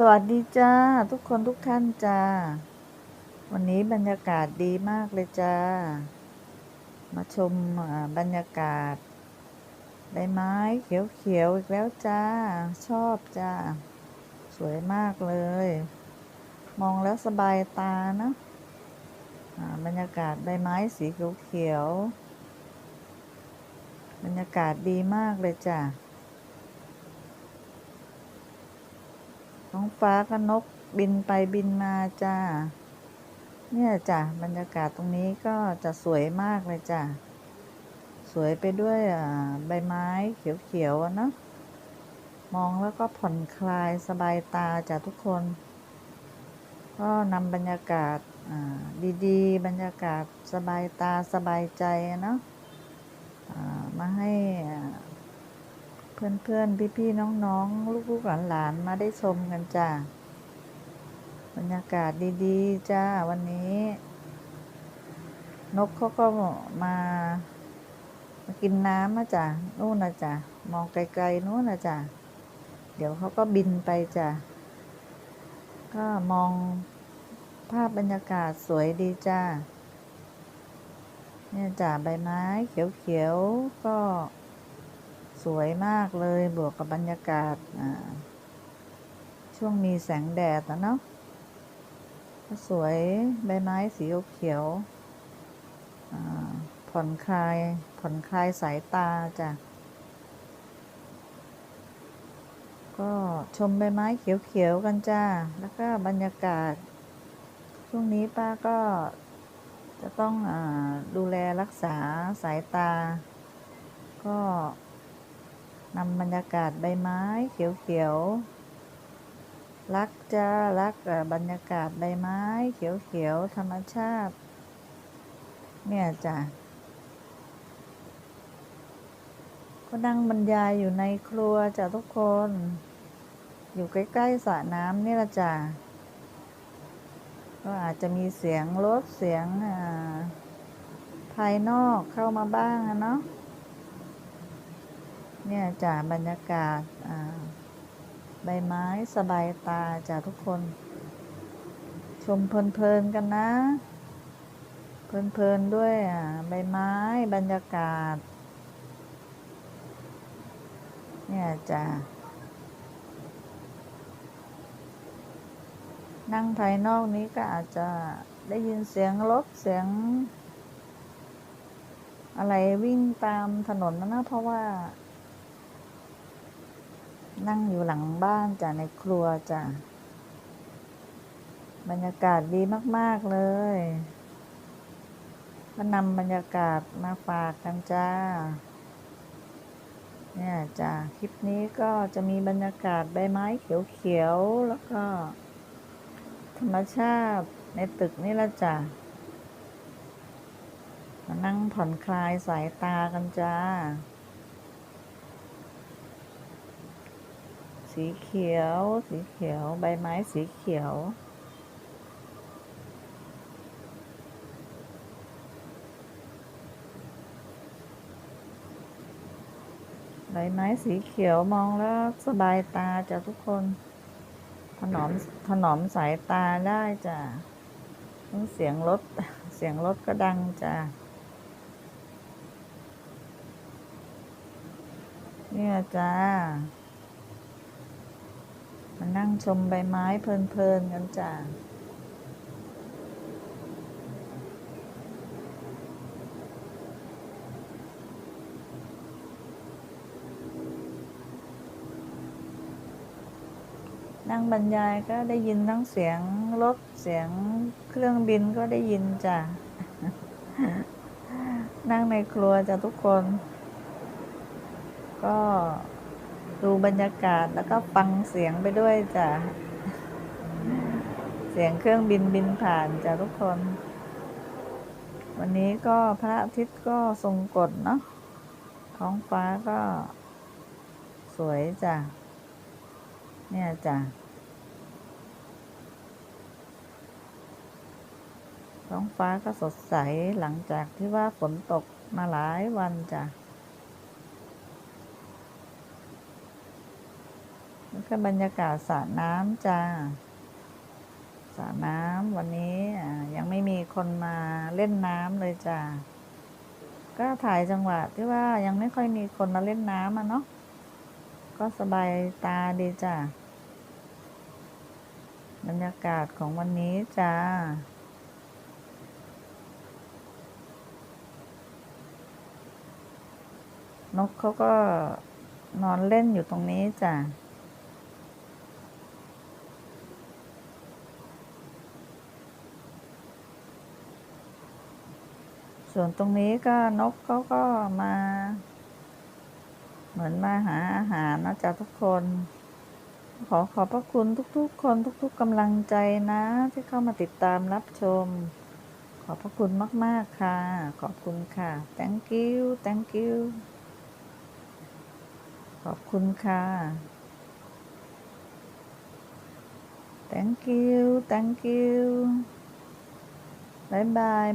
สวัสดีจ้า ทุกคนทุกท่านจ้า วันนี้บรรยากาศดีมากเลยจ้า มาชมบรรยากาศใบไม้เขียวๆอีกแล้วจ้า ชอบจ้า สวยมากเลย มองแล้วสบายตานะบรรยากาศใบไม้สีเขียวๆบรรยากาศดีมากเลยจ้า ท้องฟ้าก็นกบินไปบินมาจ้า เนี่ยจ้ะบรรยากาศตรงนี้ก็จะสวยมากเลยจ้ะ สวยไปด้วยอ่าใบไม้เขียวๆเนาะมองแล้วก็ผ่อนคลายสบายตาจ้ะทุกคน ก็นำบรรยากาศอ่าดีๆ บรรยากาศสบายตาสบายใจเนาะมาให้อ่า เพื่อนๆ พี่ๆ น้องๆ ลูกๆ หลานๆ มาได้ชมกันจ้าบรรยากาศดีๆ จ้า วันนี้ นกเขาก็มามากินน้ำนะจ้ะนู่นนะจ้ะมองไกลๆนู้นนะจ้ะเดี๋ยวเขาก็บินไปจ้ะก็มองภาพบรรยากาศสวยดีจ้าเนี่ยจ้ะใบไม้เขียวๆก็ สวยมากเลยบวกกับบรรยากาศช่วงมีแสงแดดนะเนาะก็สวยใบไม้สีเขียวผ่อนคลายผ่อนคลายสายตาจ้ะก็ชมใบไม้เขียวๆกันจ้า แล้วก็บรรยากาศ ช่วงนี้ป้าก็จะต้องอดูแลรักษาสายตา ก็ นำบรรยากาศใบไม้เขียวๆ รักจ้ารักบรรยากาศใบไม้เขียวๆ ธรรมชาติ เนี่ยจ้ะก็นั่งบรรยายอยู่ในครัวจ้ะทุกคน อยู่ใกล้ๆสระน้ำนี่ละจ้ะก็อาจจะมีเสียงรถเสียงภายนอกเข้ามาบ้างอะเนาะ เนี่ยจ้ะบรรยากาศใบไม้สบายตาจ้ะทุกคน ชมเพลินๆกันนะ เพลินๆด้วยอ่าใบไม้บรรยากาศ เนี่ยจ้ะนั่งภายนอกนี้ก็อาจจะได้ยินเสียงรถเสียง อะไรวิ่งตามถนนนะนะเพราะว่า นั่งอยู่หลังบ้านจ้ะในครัวจ้ะบรรยากาศดีมาก ๆ เลยก็นำบรรยากาศมาฝากกันจ้า เนี่ยจ้ะคลิปนี้ก็จะมีบรรยากาศใบไม้เขียวๆ แล้วก็ ธรรมชาติในตึกนี่ละจ้ะมานั่งผ่อนคลายสายตากันจ้า สีเขียว สีเขียว ใบไม้สีเขียว ใบไม้สีเขียวมองแล้วสบายตาจ้ะทุกคน ถนอม ถนอมสายตาได้จ้ะเสียงรถ เสียงรถก็ดังจ้ะเนี่ยจ้า มานั่งชมใบไม้เพลินๆกันจ้ะนั่งบรรยายก็ได้ยินทั้งเสียงรถเสียงเครื่องบินก็ได้ยินจ้ะ นั่งในครัวจ้ะทุกคน ก็ ดูบรรยากาศแล้วก็ฟังเสียงไปด้วยจ้ะ เสียงเครื่องบินบินผ่านจ้ะทุกคน วันนี้ก็พระอาทิตย์ก็ทรงกฎเนาะท้องฟ้าก็สวยจ้ะ เนี่ยจ้ะ ท้องฟ้าก็สดใสหลังจากที่ว่าฝนตกมาหลายวันจ้ะ ก็บรรยากาศสระน้ำจ้าสระน้ำวันนี้ยังไม่มีคนมาเล่นน้ำเลยจ้าก็ถ่ายจังหวะที่ว่ายังไม่ค่อยมีคนมาเล่นน้ำอะเนาะก็สบายตาดีจ้าบรรยากาศของวันนี้จ้านกเขาก็นอนเล่นอยู่ตรงนี้จ้ะ ส่วนตรงนี้ก็นกเขาก็มา เหมือนมาหาอาหารนะจ๊ะทุกคน ขอขอบพระคุณทุกๆ คนทุกๆกำลังใจนะ ที่เข้ามาติดตามรับชม ขอบพระคุณมาก ๆ ค่ะ ขอบคุณค่ะ thank you thank you ขอบคุณค่ะ thank you thank you บายบาย